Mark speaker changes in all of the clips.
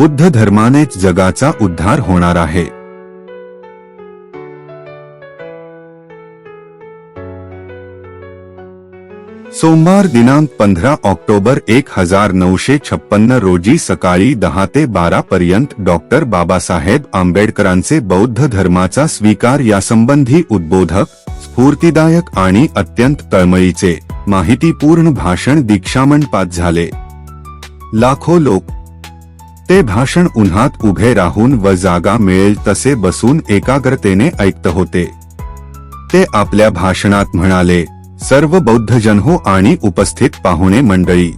Speaker 1: बुद्ध धर्मानेच जगाचा उद्धार होणार आहे. सोमवार दिनांक पंधरा ऑक्टोबर एक हजार नऊशे छप्पन्न रोजी सकाळी दहा ते बारा पर्यंत डॉक्टर बाबासाहेब आंबेडकरांचे बौद्ध धर्माचा स्वीकार यासंबंधी उद्बोधक स्फूर्तिदायक आणि अत्यंत तळमळीचे माहितीपूर्ण भाषण दीक्षामंडपात झाले. लाखो लोक ते भाषण उन्हात उभे राहून व जागा मिळेल तसे बसून एकाग्रतेने ऐकत होते. ते आपल्या भाषणात म्हणाले सर्व बौद्धजन हो आणि उपस्थित पाहुणे मंडळी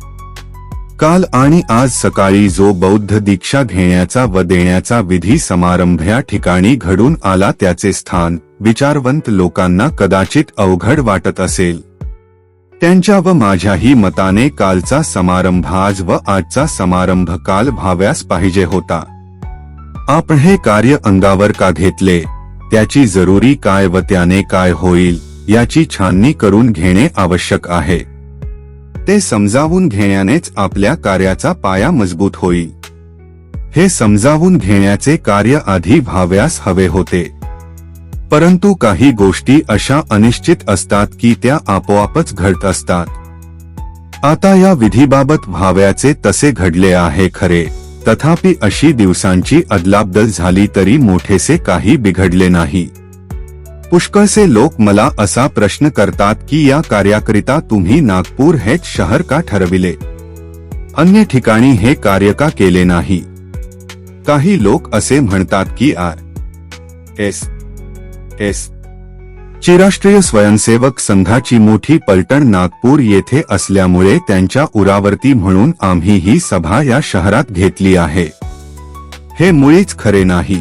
Speaker 1: काल आणि आज सकाळी जो बौद्ध दीक्षा घेण्याचा व देण्याचा विधी समारंभ या ठिकाणी घडून आला त्याचे स्थान विचारवंत लोकांना कदाचित अवघड वाटत असेल. त्यांच्या व माझ्याही मताने कालचा समारंभ आज व आजचा समारंभ काल व्हाव्यास पाहिजे होता. आपण हे कार्य अंगावर का घेतले? त्याची जरुरी काय व त्याने काय होईल? याची छाननी करून घेणे आवश्यक आहे. ते समजावून घेण्यानेच आपल्या कार्याचा पाया मजबूत होईल. हे समजावून घेण्याचे कार्य आधी व्हाव्यास हवे होते. परंतु काही गोष्टी अशा अनिश्चित असतात की त्या आपोआपच घडत असतात. आता या विधीबाबत व्हाव्याचे तसे घडले आहे खरे. तथापि अशी दिवसांची अदलाबदल झाली तरी मोठेसे काही बिघडले नाही. पुष्कळसे लोक मला असा प्रश्न करतात की या कार्याकरिता तुम्ही नागपूर हेच शहर का ठरविले? अन्य ठिकाणी हे कार्य का केले नाही? काही लोक असे म्हणतात की आर. एस. एस. ची राष्ट्रीय स्वयंसेवक संघाची मोठी पलटण नागपूर येथे असल्यामुळे त्यांच्या उरावर्ती म्हणून आम्ही ही सभा या शहरात घेतली आहे. हे मुळीच खरे नाही.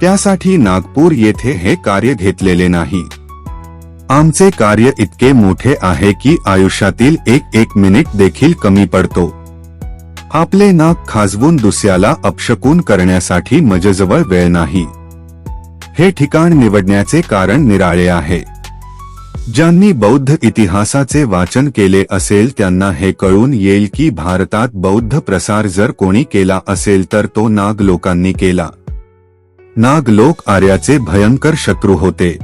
Speaker 1: त्यासाठी नागपूर येथे हे कार्य घेतलेले नाही. आमचे कार्य इतके मोठे आहे की आयुष्यातील एक एक मिनिट देखील कमी पडतो. आपले नाक खाजवून दुसऱ्याला अपशकून करण्यासाठी मजजवळ वेळ नाही. हे ठिकाण निवडण्याचे कारण निराळे आहे. ज्यांनी बौद्ध इतिहासाचे वाचन केले असेल त्यांना हे कळून येईल की भारतात बौद्ध प्रसार जर कोणी केला असेल तर तो नाग लोकांनी केला. नाग लोक आर्याचे भयंकर शत्रू होते.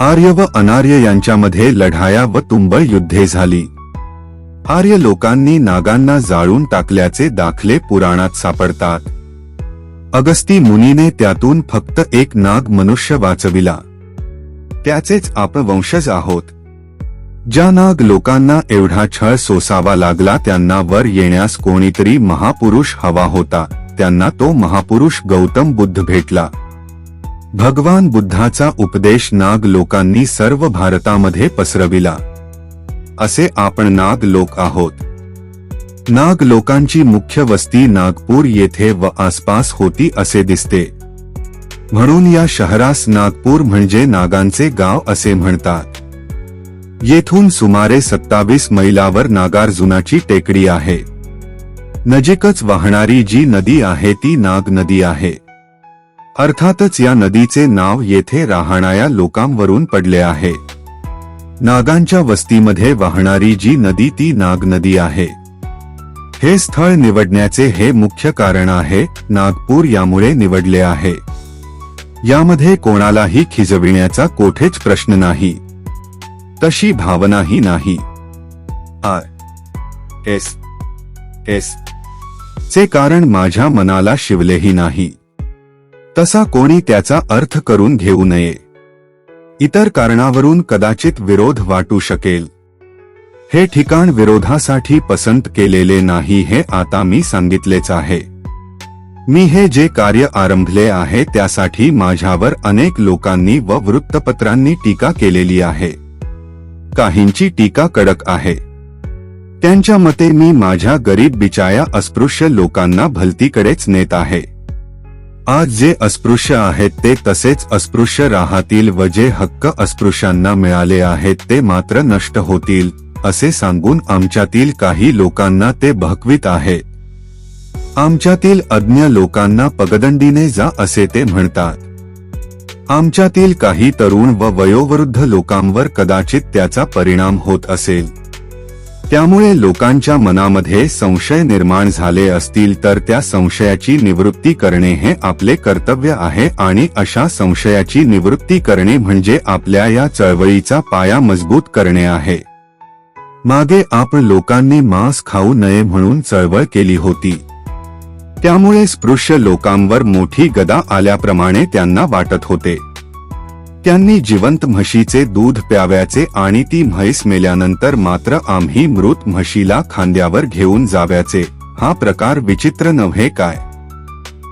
Speaker 1: आर्य व अनार्य यांच्यामध्ये लढाया व तुंबळ युद्धे झाली. आर्य लोकांनी नागांना जाळून टाकल्याचे दाखले पुराणात सापडतात. अगस्ती मुनीने त्यातून फक्त एक नाग मनुष्य वाचविला. त्याचेच आपण वंशज आहोत. ज्या नाग लोकांना एवढा छळ सोसावा लागला त्यांना वर येण्यास कोणीतरी महापुरुष हवा होता त्यांना तो महापुरुष गौतम बुद्ध भेटला. भगवान बुद्धाचा उपदेश नाग लोकांनी सर्व भारतामध्ये पसरविला. असे आपण नाग लोक आहोत. नाग लोकांची मुख्य वस्ती नागपूर येथे व आसपास होती असे दिसते. म्हणून या शहरास नागपूर म्हणजे नागांचे गाव असे म्हणतात. येथून सुमारे सत्तावीस मैलावर नागार्जुनाची टेकडी आहे. नजीकच वाहणारी जी नदी आहे ती नाग नदी आहे. अर्थातच या नदीचे नाव येथे राहणाऱ्या लोकांवरून पडले आहे. नागांच्या वस्तीमध्ये वाहणारी जी नदी ती नाग नदी आहे. हे स्थळ निवडण्याचे हे मुख्य कारण आहे नागपूर यामुळे निवडले आहे. यामध्ये कोणालाही खिजविण्याचा कोठेच प्रश्न नाही. तशी भावनाही नाही. R S. एस. चे कारण माझ्या मनाला शिवलेही नाही. तसा कोणी त्याचा अर्थ करून घेऊ नये. इतर कारणावरून कदाचित विरोध वाटू शकेल. हे ठिकाण विरोधासाठी पसंत केलेले नाही हे आता मी सांगितलेच आहे. मी हे जे कार्य आरंभले आहे त्यासाठी माझ्यावर अनेक लोकांनी व वृत्तपत्रांनी टीका केलेली आहे. काहींची टीका कडक आहे. त्यांच्या मते मी माझ्या गरीब बिचाया अस्पृश्य लोकांना भलतीकडेच नेत आहे. आज जे अस्पृश्य आहेत ते तसेच अस्पृश्य राहतील व जे हक्क अस्पृश्यांना मिळाले आहेत ते मात्र नष्ट होतील. असे सांगून आमच्यातील काही लोकांना ते भकवित आहेत आमच्यातील अज्ञ लोकांना पगदंडीने जा असे ते म्हणतात. आमच्यातील काही तरुण व वयोवृद्ध लोकांवर कदाचित त्याचा परिणाम होत असेल. त्यामुळे लोकांच्या मनामध्ये संशय निर्माण झाले असतील तर त्या संशयाची निवृत्ती करणे हे आपले कर्तव्य आहे आणि अशा संशयाची निवृत्ती करणे म्हणजे आपल्या या चळवळीचा पाया मजबूत करणे आहे. मागे आपण लोकांनी मांस खाऊ नये म्हणून चळवळ केली होती. त्यामुळे स्पृश्य लोकांवर मोठी गदा आल्याप्रमाणे त्यांना वाटत होते. त्यांनी जिवंत म्हशीचे दूध प्याव्याचे आणि ती म्हैस मेल्यानंतर मात्र आम्ही मृत म्हशीला खांद्यावर घेऊन जाव्याचे हा प्रकार विचित्र नव्हे काय?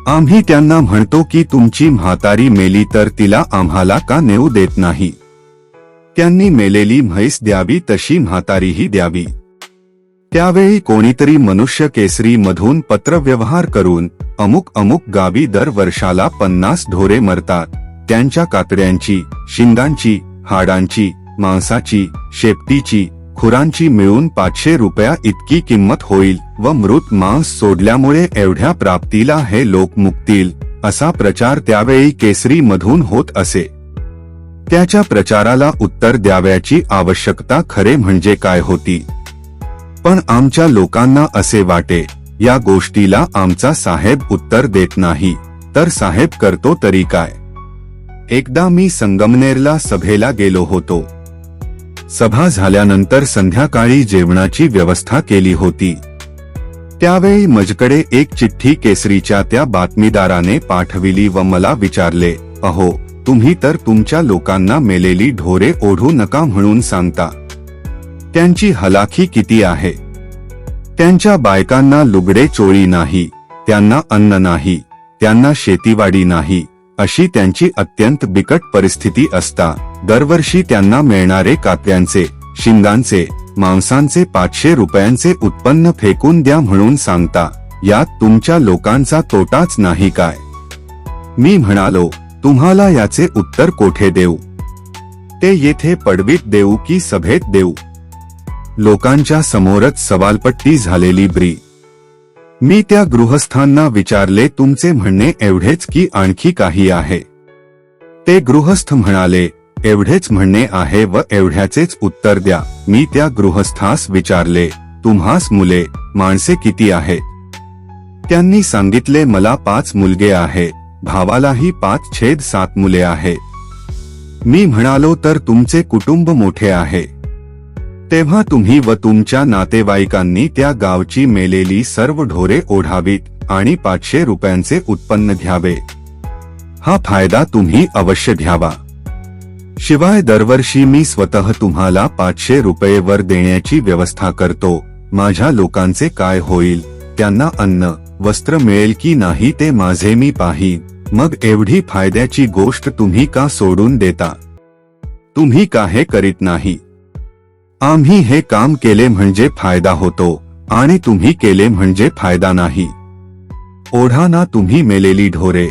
Speaker 1: आम्ही त्यांना म्हणतो की तुमची म्हातारी मेली तर तिला आम्हाला का नेऊ देत नाही? त्यांनी मेलेली म्हैस द्यावी तशी म्हातारीही द्यावी. त्यावेळी कोणीतरी मनुष्य केसरी मधून पत्रव्यवहार करून अमुक अमुक गावी दर वर्षाला पन्नास ढोरे मरतात. त्यांच्या कातड्यांची शिंगांची हाडांची मांसाची शेपटीची खुरांची मिळून पाचशे रुपया इतकी किंमत होईल व मृत मांस सोडल्यामुळे एवढ्या प्राप्तीला हे लोक मुक्तील असा प्रचार त्यावेळी केसरी मधून होत असे. त्याच्या प्रचाराला उत्तर द्याव्याची आवश्यकता खरे म्हणजे काय होती? पण आमच्या लोकांना असे वाटे या गोष्टीला आमचा साहेब उत्तर देत नाही तर साहेब करतो तरी काय? एकदा मी संगमनेरला सभेला गेलो होतो. सभा झाल्यानंतर संध्याकाळी जेवणाची व्यवस्था केली होती. त्यावेळी मजकडे एक चिठ्ठी केसरीच्या त्या बातमीदाराने पाठविली व मला विचारले अहो तुम्ही तर तुमच्या लोकांना मेलेली ढोरे ओढू नका म्हणून सांगता. त्यांची हलाखी किती आहे? त्यांच्या बायकांना लुगडे चोळी नाही त्यांना अन्न नाही त्यांना शेतीवाडी नाही अशी त्यांची अत्यंत बिकट परिस्थिती असता. दरवर्षी त्यांना मिळणारे कात्यांचे शिंगांचे मांसांचे पाचशे रुपयांचे उत्पन्न फेकून द्या म्हणून सांगता. यात तुमच्या लोकांचा तोटाच नाही काय? मी म्हणालो तुम्हाला याचे उत्तर कोठे देऊ? ते येथे पडवीत देऊ की सभेत देऊ? लोकांच्या समोरच सवालपट्टी झालेली ब्री. मी त्या गृहस्थांना विचारले तुमचे म्हणणे एवढेच की आणखी काही आहे? ते गृहस्थ म्हणाले एवढेच म्हणणे आहे व एवढ्याचेच उत्तर द्या. मी त्या गृहस्थास विचारले तुम्हास मुले माणसे किती आहेत? त्यांनी सांगितले मला पाच मुलगे आहे भावालाही पाच छेद सात मुले आहेत मी म्हणालो तर तुमचे कुटुंब मोठे आहे. तेव्हा तुम्ही व तुमच्या नातेवाईकांनी त्या गावची मेलेली सर्व ढोरे ओढावीत आणि पाचशे रुपयांचे उत्पन्न घ्यावे. हा फायदा तुम्ही अवश्य घ्यावा. शिवाय दरवर्षी मी स्वतः तुम्हाला पाचशे रुपये वर देण्याची व्यवस्था करतो. माझ्या लोकांचे काय होईल? त्यांना अन्न वस्त्र मिळेल की नाही ते माझे मी पाही मग एवढी फायद्याची गोष्ट तुम्ही का सोडून देता? तुम्ही का हे करीत नाही? आम्ही हे काम केले म्हणजे फायदा होतो आणि तुम्ही केले म्हणजे फायदा नाही. ओढा ना तुम्ही मेलेली ढोरे.